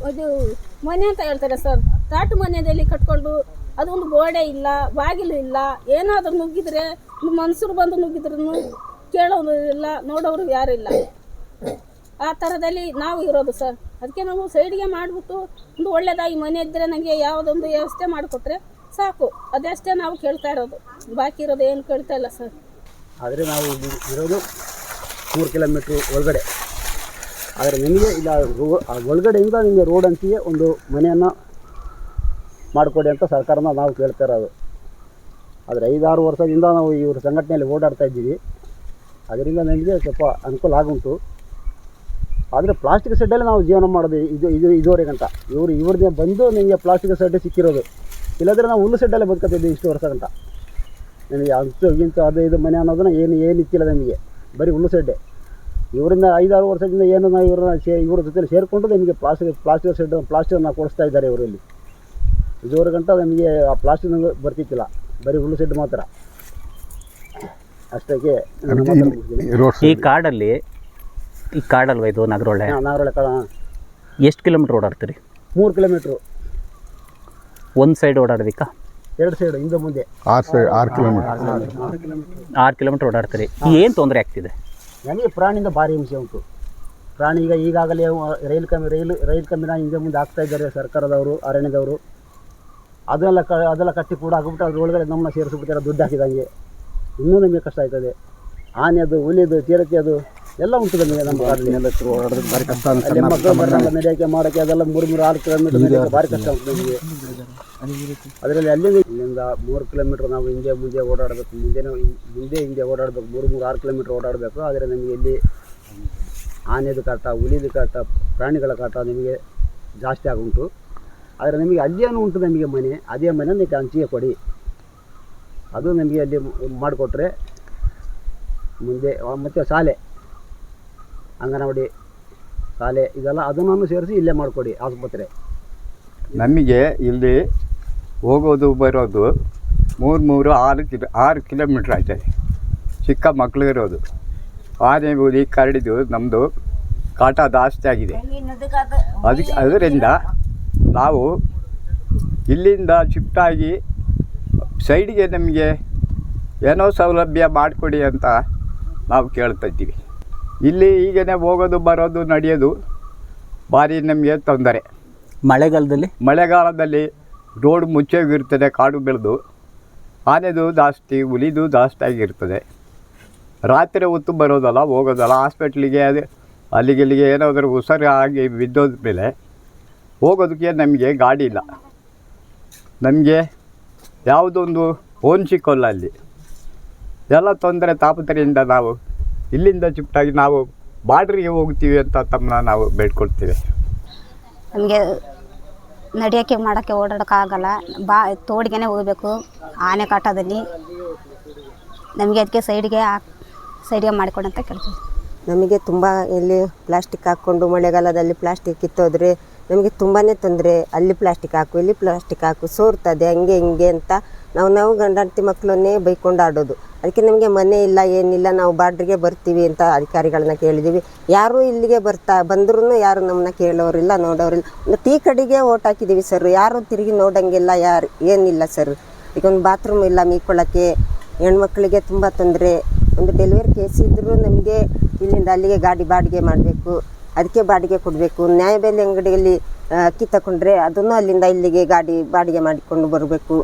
ಇದು ಮನೆ ಅಂತ ಹೇಳ್ತಾರೆ ಸರ್. ತಾಟು ಮನೆಯಲ್ಲಿ ಕಟ್ಕೊಂಡು ಅದೊಂದು ಗೋಡೆ ಇಲ್ಲ, ಬಾಗಿಲು ಇಲ್ಲ, ಏನಾದರೂ ನುಗ್ಗಿದ್ರೆ ಮನ್ಸರು ಬಂದು ನುಗ್ಗಿದ್ರೂ ಕೇಳೋರು ಇಲ್ಲ, ನೋಡೋರು ಯಾರಿಲ್ಲ ಆ ಥರದಲ್ಲಿ ನಾವು ಇರೋದು ಸರ್. ಅದಕ್ಕೆ ನಾವು ಸೈಡ್ಗೆ ಮಾಡಿಬಿಟ್ಟು ಒಂದು ಒಳ್ಳೆಯದಾಗಿ ಮನೆ ಇದ್ದರೆ ನನಗೆ ಯಾವುದೊಂದು ವ್ಯವಸ್ಥೆ ಮಾಡಿಕೊಟ್ರೆ ಸಾಕು. ಅದಷ್ಟೇ ನಾವು ಕೇಳ್ತಾ ಇರೋದು. ಬಾಕಿ ಇರೋದು ಏನು ಕೇಳ್ತಾ ಇಲ್ಲ ಸರ್. ಆದರೆ ನಾವು ಇರೋದು ಮೂರು ಕಿಲೋಮೀಟ್ರ್ ಒಳಗಡೆ. ಆದರೆ ನಿಮಗೆ ಇಲ್ಲ, ರೋ ಒಳಗಡೆಯಿಂದ ನಿಮಗೆ ರೋಡ್ ಅಂತೆಯೇ ಒಂದು ಮನೆಯನ್ನು ಮಾಡಿಕೊಡಿ ಅಂತ ಸರ್ಕಾರನ ನಾವು ಕೇಳ್ತಾ ಇರೋದು. ಆದರೆ ಐದಾರು ವರ್ಷದಿಂದ ನಾವು ಇವ್ರ ಸಂಘಟನೆಯಲ್ಲಿ ಓಡಾಡ್ತಾ ಇದ್ದೀವಿ. ಅದರಿಂದ ನನಗೆ ಸ್ವಲ್ಪ ಅನುಕೂಲ ಆಗುಂಟು. ಆದರೆ ಪ್ಲಾಸ್ಟಿಕ್ ಸೆಡ್ಡಲ್ಲಿ ನಾವು ಜೀವನ ಮಾಡೋದು ಇದು ಇದು ಇದುವರೆಗಂಟ ಇವರು, ಇವ್ರದ್ದೇ ಬಂದು ನಿಮಗೆ ಪ್ಲಾಸ್ಟಿಕ್ ಸೆಡ್ಡೆ ಸಿಕ್ಕಿರೋದು. ಇಲ್ಲಾಂದರೆ ನಾವು ಹುಲ್ಲು ಸೆಡ್ಡಲ್ಲೇ ಬದುಕತ್ತಿದ್ದೆ ಇಷ್ಟು ವರ್ಷ ಗಂಟ. ನನಗೆ ಅಂತೂ ಇಂತು ಅದು ಇದು ಮನೆ ಅನ್ನೋದನ್ನ ಏನು ಏನು ಇತ್ತಿಲ್ಲ ನಿಮಗೆ. ಬರೀ ಹುಲ್ಲು ಸೆಡ್ಡೆ ಇವರಿಂದ ಐದಾರು ವರ್ಷದಿಂದ ಏನು ನಾವು ಇವರನ್ನ ಸೇ ಇವ್ರ ಜೊತೆ ಸೇರಿಕೊಂಡು ನಿಮಗೆ ಪ್ಲಾಸ್ಟಿಕ್ ಪ್ಲಾಸ್ಟಿಕ್ ಸೆಡ್ ಪ್ಲಾಸ್ಟಿಕನ್ನು ಕೊಡಿಸ್ತಾ ಇದ್ದಾರೆ ಇವರಲ್ಲಿ ಇದುವರೆಗಂಟ ನಮಗೆ ಆ ಪ್ಲಾಸ್ಟಿಕ್ ಬರ್ತಿತ್ತಿಲ್ಲ. ಬರೀ ಹುಲ್ಲು ಸೆಡ್ ಮಾತ್ರ. ಅಷ್ಟಕ್ಕೆ ಈ ಕಾಡಲ್ಲಿ ಈ ಕಾಡಲ್ವ ಇದು ನಗರೊಳ್ಳೆ ಹಾ, ಕಾಡ. ಎಷ್ಟು ಕಿಲೋಮೀಟ್ರ್ ಓಡಾಡ್ತೀರಿ? ಮೂರು ಕಿಲೋಮೀಟ್ರು ಒಂದು ಸೈಡ್ ಓಡಾಡೋದಿಕ್ಕ? ಎರಡು ಸೈಡ್ ಹಿಂದೆ ಮುಂದೆ. ಆರು ಸೈಡ್ ಆರು ಕಿಲೋಮೀಟರ್ ಆರು ಕಿಲೋಮೀಟರ್ ಓಡಾಡ್ತೀರಿ. ಏನು ತೊಂದರೆ ಆಗ್ತಿದೆ? ನಮಗೆ ಪ್ರಾಣಿಯಿಂದ ಭಾರಿ ಹಿಂಸೆ ಉಂಟು. ಪ್ರಾಣಿ ಈಗ ಈಗಾಗಲೇ ರೈಲು ಕಮ್ಮಿ ರೈಲು ರೈಲು ಕಮ್ಮಿನ ಹಿಂದೆ ಮುಂದೆ ಆಗ್ತಾ ಇದ್ದಾರೆ ಸರ್ಕಾರದವರು ಅರಣ್ಯದವರು. ಅದೆಲ್ಲ ಕ ಅದೆಲ್ಲ ಕಟ್ಟಿ ಕೂಡ ಆಗ್ಬಿಟ್ಟು ಅದ್ರೊಳಗಡೆ ನಮ್ಮನ್ನ ಸೇರಿಸ್ಬಿಡ್ತಾರೆ ದುಡ್ಡು ಹಾಕಿದಂಗೆ. ಇನ್ನೂ ನಮಗೆ ಕಷ್ಟ ಆಯ್ತದೆ ಆನೆದು ಹುಲಿದು ಚಿರತೆ ಅದು ಎಲ್ಲ ಉಂಟು ನಮಗೆ ನಮ್ಮ ಕಷ್ಟ ಅಲ್ಲಿ ಮಕ್ಕಳು ಬರಲ್ಲ ನಡೆಯೋಕ್ಕೆ ಮಾಡೋಕ್ಕೆ ಅದೆಲ್ಲ ಮೂರು ಮೂರು ಆರು ಕಿಲೋಮೀಟರ್ ಭಾರಿ ಕಷ್ಟ ಉಂಟು ನಮಗೆ. ಅದರಲ್ಲಿ ಅಲ್ಲಿಂದ ಇಲ್ಲಿಂದ ಮೂರು ಕಿಲೋಮೀಟ್ರ್ ನಾವು ಹಿಂದೆ ಮುಂದೆ ಓಡಾಡಬೇಕು. ಮುಂದೆ ಮುಂದೆ ಹಿಂದೆ ಓಡಾಡಬೇಕು. ಮೂರು ಮೂರು ಆರು ಕಿಲೋಮೀಟ್ರ್ ಓಡಾಡಬೇಕು. ಆದರೆ ನಮಗೆ ಇಲ್ಲಿ ಆನೆದು ಕಾಟ, ಹುಲಿದು ಕಾಟ, ಪ್ರಾಣಿಗಳ ಕಾಟ ನಿಮಗೆ ಜಾಸ್ತಿ ಆಗುಂಟು. ಆದರೆ ನಮಗೆ ಅಲ್ಲಿಯೂ ಉಂಟು ನಮಗೆ ಮನೆ. ಅದೇ ಮನೆ ನೀವು ಹಂಚಿಗೆ ಕೊಡಿ. ಅದು ನಮಗೆ ಅಲ್ಲಿ ಮಾಡಿಕೊಟ್ರೆ ಮುಂದೆ ಮತ್ತು ಶಾಲೆ, ಅಂಗನವಾಡಿ ಶಾಲೆ ಇದೆಲ್ಲ ಅದನ್ನು ಸೇರಿಸಿ ಇಲ್ಲೇ ಮಾಡಿಕೊಡಿ, ಆಸ್ಪತ್ರೆ. ನಮಗೆ ಇಲ್ಲಿ ಹೋಗೋದು ಬರೋದು ಮೂರು ಮೂರು ಆರು ಕಿಲೋ ಆರು ಕಿಲೋಮೀಟ್ರ್ ಆಗ್ತದೆ ಚಿಕ್ಕ ಮಕ್ಕಳು ಇರೋದು. ಆನೆ ಹುಲಿ ಕರಡಿದು ನಮ್ಮದು ಕಾಟ ಜಾಸ್ತಿ ಆಗಿದೆ. ಅದಕ್ಕೆ ಅದರಿಂದ ನಾವು ಇಲ್ಲಿಂದ ಶಿಫ್ಟ್ ಆಗಿ ಸೈಡ್ಗೆ ನಮಗೆ ಏನೋ ಸೌಲಭ್ಯ ಮಾಡಿಕೊಡಿ ಅಂತ ನಾವು ಕೇಳ್ತಾ ಇದ್ದೀವಿ. ಇಲ್ಲಿ ಈಗೇನೆ ಹೋಗೋದು ಬರೋದು ನಡೆಯೋದು ಭಾರಿ ನಮಗೆ ತೊಂದರೆ. ಮಳೆಗಾಲದಲ್ಲಿ? ಮಳೆಗಾಲದಲ್ಲಿ ರೋಡ್ ಮುಚ್ಚೋಗಿರ್ತದೆ, ಕಾಡು ಬೆಳೆದು. ಆನೆದು ಜಾಸ್ತಿ, ಹುಲಿದು ಜಾಸ್ತಿ ಆಗಿರ್ತದೆ. ರಾತ್ರಿ ಹೊತ್ತು ಬರೋದಲ್ಲ, ಹೋಗೋದಲ್ಲ. ಹಾಸ್ಪಿಟ್ಲಿಗೆ, ಅದು, ಅಲ್ಲಿಗೆ ಇಲ್ಲಿಗೆ ಏನಾದರೂ ಹುಷಾರು ಆಗಿ ಬಿದ್ದೋದ ಮೇಲೆ ಹೋಗೋದಕ್ಕೆ ನಮಗೆ ಗಾಡಿ ಇಲ್ಲ. ನಮಗೆ ಯಾವುದೊಂದು ಓನ್ ಸಿಕ್ಕೋಲ್ಲ ಅಲ್ಲಿ. ಎಲ್ಲ ತೊಂದರೆ ತಾಪತ್ರೆಯಿಂದ ನಾವು ಇಲ್ಲಿಂದ ಚಿಪ್ಟಾಗಿ ನಾವು ಬಾರ್ಡ್ರಿಗೆ ಹೋಗ್ತೀವಿ ಅಂತ ತಮ್ಮನ್ನ ನಾವು ಬೇಡ್ಕೊಳ್ತೀವಿ. ನಮಗೆ ನಡೆಯೋಕ್ಕೆ ಮಾಡೋಕ್ಕೆ ಓಡಾಡೋಕ್ಕಾಗಲ್ಲ. ಬಾ, ತೋಡಿಗೆನೆ ಹೋಗಬೇಕು, ಆನೆ ಕಾಟದಲ್ಲಿ. ನಮಗೆ ಅದಕ್ಕೆ ಸೈಡ್ಗೆ ಸೈಡ್ಗೆ ಮಾಡಿಕೊಡು ಅಂತ ಕೇಳ್ತೀವಿ ನಮಗೆ ತುಂಬ ಇಲ್ಲಿ ಪ್ಲಾಸ್ಟಿಕ್ ಹಾಕ್ಕೊಂಡು ಮಳೆಗಾಲದಲ್ಲಿ ಪ್ಲಾಸ್ಟಿಕ್ ಕಿತ್ತೋದ್ರೆ ನಮಗೆ ತುಂಬಾ ತೊಂದರೆ. ಅಲ್ಲಿ ಪ್ಲಾಸ್ಟಿಕ್ ಹಾಕು, ಇಲ್ಲಿ ಪ್ಲಾಸ್ಟಿಕ್ ಹಾಕು, ಸೋರ್ತದೆ, ಹಂಗೆ ಹಿಂಗೆ ಅಂತ. ನಾವು ನಾವು ಗಂಡಂತಿ ಮಕ್ಕಳನ್ನೇ ಬೈಕೊಂಡು ಆಡೋದು. ಅದಕ್ಕೆ ನಮಗೆ ಮನೆ ಇಲ್ಲ, ಏನಿಲ್ಲ, ನಾವು ಬಾರ್ಡ್ರಿಗೆ ಬರ್ತೀವಿ ಅಂತ ಅಧಿಕಾರಿಗಳನ್ನ ಕೇಳಿದ್ದೀವಿ ಯಾರು ಇಲ್ಲಿಗೆ ಬರ್ತಾ ಬಂದ್ರೂ ಯಾರು ನಮ್ಮನ್ನ ಕೇಳೋರಿಲ್ಲ, ನೋಡೋರಿಲ್ಲ. ಒಂದು ಟೀ ಕಡೆಗೆ ಓಟ್ ಹಾಕಿದ್ದೀವಿ ಸರ್ ಯಾರು ತಿರುಗಿ ನೋಡೋಂಗಿಲ್ಲ, ಯಾರು, ಏನಿಲ್ಲ ಸರ್ ಈಗ ಒಂದು ಬಾತ್ರೂಮ್ ಇಲ್ಲ ಮೀಕೊಳ್ಳೋಕ್ಕೆ, ಹೆಣ್ಮಕ್ಳಿಗೆ ತುಂಬ ತೊಂದರೆ. ಒಂದು ಡೆಲಿವರಿ ಕೇಸ್ ಇದ್ದರೂ ನಮಗೆ ಇಲ್ಲಿಂದ ಅಲ್ಲಿಗೆ ಗಾಡಿ ಬಾಡಿಗೆ ಮಾಡಬೇಕು, ಅದಕ್ಕೆ ಬಾಡಿಗೆ ಕೊಡಬೇಕು. ನ್ಯಾಯಬೆಲೆ ಅಂಗಡಿಯಲ್ಲಿ ಅಕ್ಕಿ ತಗೊಂಡ್ರೆ ಅದನ್ನು ಅಲ್ಲಿಂದ ಇಲ್ಲಿಗೆ ಗಾಡಿ ಬಾಡಿಗೆ ಮಾಡಿಕೊಂಡು ಬರಬೇಕು.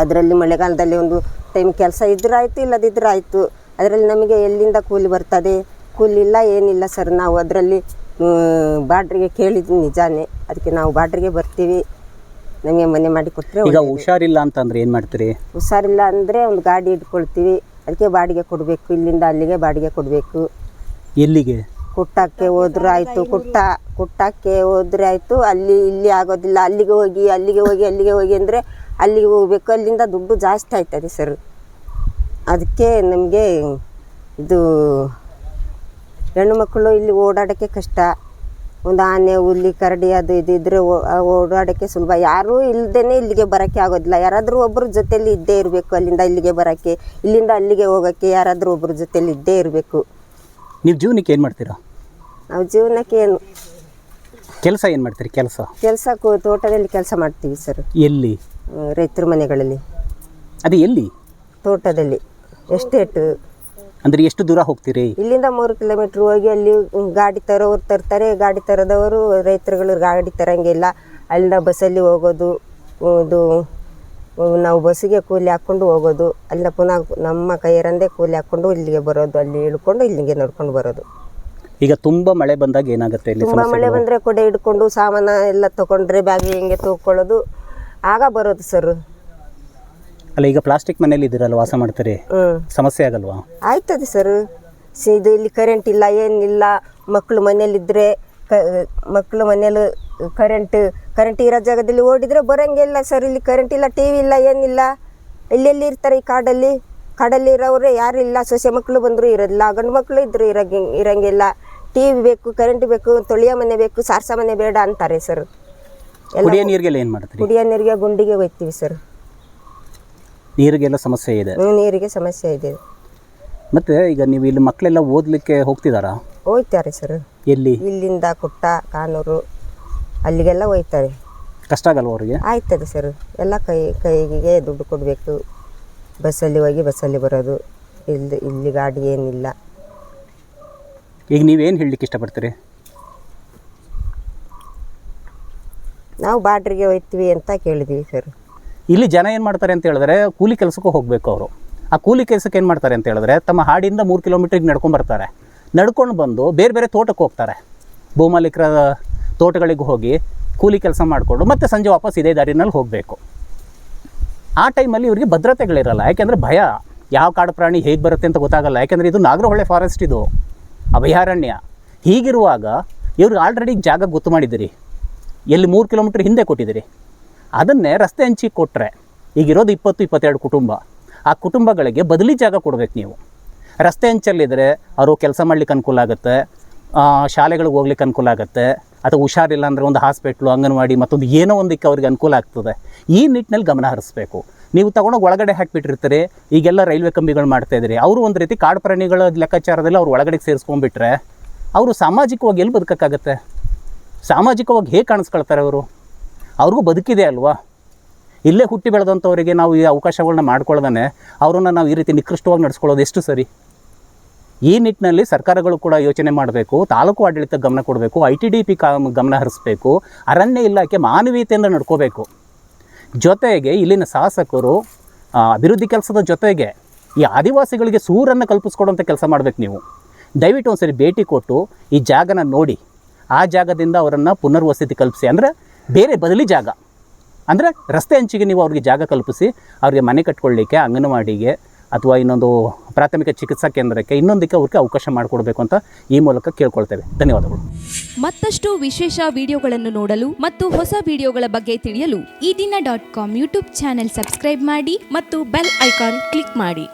ಅದರಲ್ಲಿ ಮಳೆಗಾಲದಲ್ಲಿ ಒಂದು ಟೈಮ್ ಕೆಲಸ ಇದ್ರೆ ಆಯಿತು ಇಲ್ಲದಿದ್ದರೆ ಆಯಿತು. ಅದರಲ್ಲಿ ನಮಗೆ ಎಲ್ಲಿಂದ ಕೂಲಿ ಬರ್ತದೆ? ಕೂಲಿ ಇಲ್ಲ ಏನಿಲ್ಲ ಸರ್ ನಾವು ಅದರಲ್ಲಿ ಬಾಡ್ರಿಗೆ ಕೇಳಿದ್ದು ನಿಜಾನೇ. ಅದಕ್ಕೆ ನಾವು ಬಾಡ್ರಿಗೆ ಬರ್ತೀವಿ. ನಮಗೆ ಮನೆ ಮಾಡಿ ಕೊಟ್ಟರೆ ಈಗ ಹುಷಾರಿಲ್ಲ ಅಂತಂದ್ರೆ ಏನು ಮಾಡ್ತೀರಿ? ಹುಷಾರಿಲ್ಲ ಅಂದರೆ ಒಂದು ಗಾಡಿ ಇಟ್ಕೊಳ್ತೀವಿ. ಅದಕ್ಕೆ ಬಾಡಿಗೆ ಕೊಡಬೇಕು. ಇಲ್ಲಿಂದ ಅಲ್ಲಿಗೆ ಬಾಡಿಗೆ ಕೊಡಬೇಕು. ಎಲ್ಲಿಗೆ? ಕುಟ್ಟಕ್ಕೆ ಹೋದ್ರೆ ಆಯಿತು. ಕುಟ್ಟ ಕುಟ್ಟಕ್ಕೆ ಹೋದ್ರೆ ಆಯಿತು. ಅಲ್ಲಿ ಇಲ್ಲಿ ಆಗೋದಿಲ್ಲ. ಅಲ್ಲಿಗೆ ಹೋಗಿ ಅಲ್ಲಿಗೆ ಹೋಗಿ ಅಲ್ಲಿಗೆ ಹೋಗಿ ಅಂದರೆ ಅಲ್ಲಿಗೆ ಹೋಗ್ಬೇಕು ಅಲ್ಲಿಂದ ದುಡ್ಡು ಜಾಸ್ತಿ ಆಯ್ತದೆ ಸರ್. ಅದಕ್ಕೆ ನಮಗೆ ಇದು ಹೆಣ್ಣು ಮಕ್ಕಳು ಇಲ್ಲಿ ಓಡಾಡೋಕ್ಕೆ ಕಷ್ಟ. ಒಂದು ಆನೆ ಹುಲಿ ಕರಡಿ ಅದು ಇದು ಇದ್ದರೆ ಓಡಾಡೋಕ್ಕೆ ಸುಲಭ. ಯಾರೂ ಇಲ್ಲದೇ ಇಲ್ಲಿಗೆ ಬರೋಕ್ಕೆ ಆಗೋದಿಲ್ಲ. ಯಾರಾದರೂ ಒಬ್ಬರು ಜೊತೆಯಲ್ಲಿ ಇದ್ದೇ ಇರಬೇಕು ಅಲ್ಲಿಂದ ಇಲ್ಲಿಗೆ ಬರೋಕ್ಕೆ ಇಲ್ಲಿಂದ ಅಲ್ಲಿಗೆ ಹೋಗೋಕ್ಕೆ ಯಾರಾದರೂ ಒಬ್ಬರು ಜೊತೆಯಲ್ಲಿ ಇದ್ದೇ ಇರಬೇಕು. ನೀವು ಜೀವನಕ್ಕೆ ಏನು ಮಾಡ್ತೀರಾ? ನಾವು ಜೀವನಕ್ಕೆ ಏನು? ಕೆಲಸ ಏನು ಮಾಡ್ತೀರಿ? ಕೆಲಸ? ಕೆಲಸ ತೋಟದಲ್ಲಿ ಕೆಲಸ ಮಾಡ್ತೀವಿ ಸರ್. ಎಲ್ಲಿ? ರೈತರ ಮನೆಗಳಲ್ಲಿ. ಅದು ಎಲ್ಲಿ? ತೋಟದಲ್ಲಿ. ಎಸ್ಟೇಟ್ ಅಂದರೆ ಎಷ್ಟು ದೂರ ಹೋಗ್ತೀರಿ? ಇಲ್ಲಿಂದ ಮೂರು ಕಿಲೋಮೀಟ್ರ್ ಹೋಗಿ ಅಲ್ಲಿ ಗಾಡಿ ತರೋರು ತರ್ತಾರೆ ಗಾಡಿ ತರದವರು ರೈತರುಗಳು ಗಾಡಿ ತರಂಗಿಲ್ಲ ಅಲ್ಲಿಂದ ಬಸ್ಸಲ್ಲಿ ಹೋಗೋದು ಇದು ನಾವು ಬಸ್ಸಿಗೆ ಕೂಲಿ ಹಾಕ್ಕೊಂಡು ಹೋಗೋದು. ಅಲ್ಲ ಪುನಃ ನಮ್ಮ ಕೈಯರಂದೇ ಕೂಲಿ ಹಾಕ್ಕೊಂಡು ಇಲ್ಲಿಗೆ ಬರೋದು ಅಲ್ಲಿ ಇಳ್ಕೊಂಡು ಇಲ್ಲಿಗೆ ನಡ್ಕೊಂಡು ಬರೋದು. ಈಗ ತುಂಬ ಮಳೆ ಬಂದಾಗ ಏನಾಗುತ್ತೆ ಇಲ್ಲಿ ತುಂಬ ಮಳೆ ಬಂದರೆ ಕೊಡೆ ಹಿಡ್ಕೊಂಡು ಸಾಮಾನ ಎಲ್ಲ ತಗೊಂಡ್ರೆ ಬ್ಯಾಗ್ ಹಿಂಗೆ ತೂಕೊಳ್ಳೋದು? ಆಗ ಬರೋದು ಸರ್ ಅಲ್ಲ ಈಗ ಪ್ಲಾಸ್ಟಿಕ್ ಮನೇಲಿ ಇದ್ದೀರಲ್ಲ ವಾಸ ಮಾಡ್ತೀರಿ? ಹ್ಞೂ ಸಮಸ್ಯೆ ಆಗಲ್ವಾ? ಆಯ್ತದೆ ಸರ್ ಸಿ- ಇದು ಇಲ್ಲಿ ಕರೆಂಟ್ ಇಲ್ಲ ಏನಿಲ್ಲ. ಮಕ್ಕಳು ಮನೇಲಿದ್ದರೆ ಕ ಮಕ್ಕಳು ಮನೇಲಿ ಕರೆಂಟ್ ಕರೆಂಟ್ ಇರೋ ಜಾಗದಲ್ಲಿ ಓಡಿದರೆ ಬರೋಂಗಿಲ್ಲ ಸರ್ ಇಲ್ಲಿ ಕರೆಂಟ್ ಇಲ್ಲ ಟಿ ವಿ ಇಲ್ಲ ಏನಿಲ್ಲ. ಎಲ್ಲೆಲ್ಲಿ ಇರ್ತಾರೆ ಈ ಕಾಡಲ್ಲಿ? ಕಾಡಲ್ಲಿ ಇರೋವ್ರೆ ಯಾರು ಇಲ್ಲ. ಸೊಸೆ ಮಕ್ಕಳು ಬಂದರೂ ಇರೋದಿಲ್ಲ ಗಂಡು ಮಕ್ಕಳು ಇದ್ದರೂ ಇರೋಂಗಿ ಇರೋಂಗಿಲ್ಲ. ಟಿ ವಿ ಬೇಕು ಕರೆಂಟ್ ಬೇಕು ತೊಳೆಯೋ ಮನೆ ಬೇಕು ಸಾರ್ಸ ಮನೆ ಬೇಡ ಅಂತಾರೆ ಸರ್ ಕುಡಿಯೋ ನೀರಿಗೆಲ್ಲ ಏನು ಮಾಡ್ತೀರಿ? ಕುಡಿಯೋ ನೀರಿಗೆ ಗುಂಡಿಗೆ ಹೋಗ್ತೀವಿ ಸರ್. ನೀರಿಗೆಲ್ಲ ಸಮಸ್ಯೆ ಇದೆ? ನೀರಿಗೆ ಸಮಸ್ಯೆ ಇದೆ. ಮತ್ತೆ ಈಗ ನೀವು ಇಲ್ಲಿ ಮಕ್ಕಳೆಲ್ಲ ಓದಲಿಕ್ಕೆ ಹೋಗ್ತಿದ್ದಾರಾ ಹೋಗ್ತಾರೆ ಸರ್. ಎಲ್ಲಿ? ಇಲ್ಲಿಂದ ಕುಟ್ಟ ಕಾನೂರು ಅಲ್ಲಿಗೆಲ್ಲ ಹೋಯ್ತಾರೆ ಕಷ್ಟ ಆಗಲ್ವ ಅವರಿಗೆ? ಆಯ್ತದೆ ಸರ್. ಎಲ್ಲ ಕೈ ಕೈಗೆ ದುಡ್ಡು ಕೊಡಬೇಕು. ಬಸ್ಸಲ್ಲಿ ಹೋಗಿ ಬಸ್ಸಲ್ಲಿ ಬರೋದು. ಇಲ್ಲಿ ಇಲ್ಲಿ ಗಾಡಿ ಏನಿಲ್ಲ. ಈಗ ನೀವೇನು ಹೇಳಲಿಕ್ಕೆ ಇಷ್ಟಪಡ್ತೀರಿ? ನಾವು ಬಾಡ್ರಿಗೆ ಹೋಗ್ತೀವಿ ಅಂತ ಕೇಳಿದ್ವಿ ಸರ್. ಇಲ್ಲಿ ಜನ ಏನು ಮಾಡ್ತಾರೆ ಅಂತ ಹೇಳಿದ್ರೆ ಕೂಲಿ ಕೆಲಸಕ್ಕೂ ಹೋಗಬೇಕು ಅವರು. ಆ ಕೂಲಿ ಕೆಲಸಕ್ಕೆ ಏನು ಮಾಡ್ತಾರೆ ಅಂತ ಹೇಳಿದ್ರೆ ತಮ್ಮ ಹಾಡಿಂದ ಮೂರು ಕಿಲೋಮೀಟ್ರಿಗೆ ನಡ್ಕೊಂಡು ಬರ್ತಾರೆ. ನಡ್ಕೊಂಡು ಬಂದು ಬೇರೆ ಬೇರೆ ತೋಟಕ್ಕೆ ಹೋಗ್ತಾರೆ. ಭೂಮಾಲೀಕರ ತೋಟಗಳಿಗೆ ಹೋಗಿ ಕೂಲಿ ಕೆಲಸ ಮಾಡಿಕೊಂಡು ಮತ್ತೆ ಸಂಜೆ ವಾಪಸ್ ಇದೇ ದಾರಿನಲ್ಲಿ ಹೋಗಬೇಕು. ಆ ಟೈಮಲ್ಲಿ ಇವರಿಗೆ ಭದ್ರತೆಗಳಿರಲ್ಲ. ಯಾಕೆಂದರೆ ಭಯ. ಯಾವ ಕಾಡು ಪ್ರಾಣಿ ಹೇಗೆ ಬರುತ್ತೆ ಅಂತ ಗೊತ್ತಾಗಲ್ಲ. ಯಾಕೆಂದರೆ ಇದು ನಾಗರಹೊಳೆ ಫಾರೆಸ್ಟ್ ಇದು. ಅಭಯಾರಣ್ಯ. ಹೀಗಿರುವಾಗ ಇವ್ರಿಗೆ ಆಲ್ರೆಡಿ ಜಾಗ ಗೊತ್ತು ಮಾಡಿದ್ದೀರಿ. ಎಲ್ಲಿ ಮೂರು ಕಿಲೋಮೀಟ್ರ್ ಹಿಂದೆ ಕೊಟ್ಟಿದ್ದೀರಿ? ಅದನ್ನೇ ರಸ್ತೆ ಹಂಚಿಗೆ ಕೊಟ್ಟರೆ ಈಗಿರೋದು ಇಪ್ಪತ್ತು, ಇಪ್ಪತ್ತೆರಡು ಕುಟುಂಬ. ಆ ಕುಟುಂಬಗಳಿಗೆ ಬದಲಿ ಜಾಗ ಕೊಡಬೇಕು ನೀವು. ರಸ್ತೆ ಹಂಚಲ್ಲಿದ್ದರೆ ಅವರು ಕೆಲಸ ಮಾಡ್ಲಿಕ್ಕೆ ಅನುಕೂಲ ಆಗುತ್ತೆ ಶಾಲೆಗಳಿಗೆ ಹೋಗ್ಲಿಕ್ಕೆ ಅನುಕೂಲ ಆಗುತ್ತೆ, ಅಥವಾ ಹುಷಾರಿಲ್ಲ ಅಂದರೆ ಒಂದು ಹಾಸ್ಪಿಟ್ಲು, ಅಂಗನವಾಡಿ, ಮತ್ತೊಂದು ಏನೋ ಒಂದಕ್ಕೆ ಅವ್ರಿಗೆ ಅನುಕೂಲ ಆಗ್ತದೆ. ಈ ನಿಟ್ಟಿನಲ್ಲಿ ಗಮನ ಹರಿಸ್ಬೇಕು. ನೀವು ತಗೊಂಡೋಗಿ ಒಳಗಡೆ ಹಾಕಿಬಿಟ್ಟಿರ್ತೀರಿ, ಈಗೆಲ್ಲ ರೈಲ್ವೆ ಕಂಬಿಗಳು ಮಾಡ್ತಾ ಇದ್ದೀರಿ. ಅವರು ಒಂದು ರೀತಿ ಕಾಡು ಪ್ರಾಣಿಗಳ ಲೆಕ್ಕಾಚಾರದಲ್ಲಿ ಅವ್ರು ಒಳಗಡೆ ಸೇರಿಸ್ಕೊಂಡ್ಬಿಟ್ರೆ, ಅವರು ಸಾಮಾಜಿಕವಾಗಿ ಎಲ್ಲಿ ಬದುಕೋಕ್ಕಾಗತ್ತೆ? ಸಾಮಾಜಿಕವಾಗಿ ಹೇಗೆ ಕಾಣಿಸ್ಕೊಳ್ತಾರೆ ಅವರು? ಅವ್ರಿಗೂ ಬದುಕಿದೆ ಅಲ್ವಾ? ಇಲ್ಲೇ ಹುಟ್ಟಿ ಬೆಳೆದಂಥವರಿಗೆ ನಾವು ಈ ಅವಕಾಶಗಳನ್ನ ಮಾಡ್ಕೊಳ್ದೇ ಅವರನ್ನು ನಾವು ಈ ರೀತಿ ನಿಕೃಷ್ಟವಾಗಿ ನಡೆಸ್ಕೊಳ್ಳೋದು ಎಷ್ಟು ಸರಿ? ಈ ನಿಟ್ಟಿನಲ್ಲಿ ಸರ್ಕಾರಗಳು ಕೂಡ ಯೋಚನೆ ಮಾಡಬೇಕು, ತಾಲೂಕು ಆಡಳಿತ ಗಮನ ಕೊಡಬೇಕು, ಐ ಟಿ ಡಿ ಪಿ ಗಮನ ಹರಿಸ್ಬೇಕು, ಅರಣ್ಯ ಇಲಾಖೆ ಮಾನವೀಯತೆಯಿಂದ ನಡ್ಕೋಬೇಕು. ಜೊತೆಗೆ ಇಲ್ಲಿನ ಶಾಸಕರು ಅಭಿವೃದ್ಧಿ ಕೆಲಸದ ಜೊತೆಗೆ ಈ ಆದಿವಾಸಿಗಳಿಗೆ ಸೂರನ್ನು ಕಲ್ಪಿಸ್ಕೊಡುವಂಥ ಕೆಲಸ ಮಾಡಬೇಕು ನೀವು. ದಯವಿಟ್ಟು ಒಂದ್ಸರಿ ಭೇಟಿ ಕೊಟ್ಟು ಈ ಜಾಗನ ನೋಡಿ. ಆ ಜಾಗದಿಂದ ಅವರನ್ನು ಪುನರ್ವಸತಿ ಕಲ್ಪಿಸಿ. ಅಂದರೆ ಬೇರೆ ಬದಲಿ ಜಾಗ. ಅಂದರೆ ರಸ್ತೆ ಹಂಚಿಗೆ ನೀವು ಅವ್ರಿಗೆ ಜಾಗ ಕಲ್ಪಿಸಿ, ಅವ್ರಿಗೆ ಮನೆ ಕಟ್ಕೊಳ್ಳಿಕ್ಕೆ, ಅಂಗನವಾಡಿಗೆ, ಅಥವಾ ಇನ್ನೊಂದು ಪ್ರಾಥಮಿಕ ಚಿಕಿತ್ಸಾ ಕೇಂದ್ರಕ್ಕೆ ಇನ್ನೊಂದಕ್ಕೆ ಅವ್ರಿಗೆ ಅವಕಾಶ ಮಾಡಿಕೊಡ್ಬೇಕು ಅಂತ ಈ ಮೂಲಕ ಕೇಳ್ಕೊಳ್ತೇವೆ. ಧನ್ಯವಾದಗಳು. ಮತ್ತಷ್ಟು ವಿಶೇಷ ವಿಡಿಯೋಗಳನ್ನು ನೋಡಲು ಮತ್ತು ಹೊಸ ವಿಡಿಯೋಗಳ ಬಗ್ಗೆ ತಿಳಿಯಲು ಈ ದಿನ dot com YouTube channel subscribe ಮಾಡಿ ಮತ್ತು ಬೆಲ್ ಐಕಾನ್ ಕ್ಲಿಕ್ ಮಾಡಿ.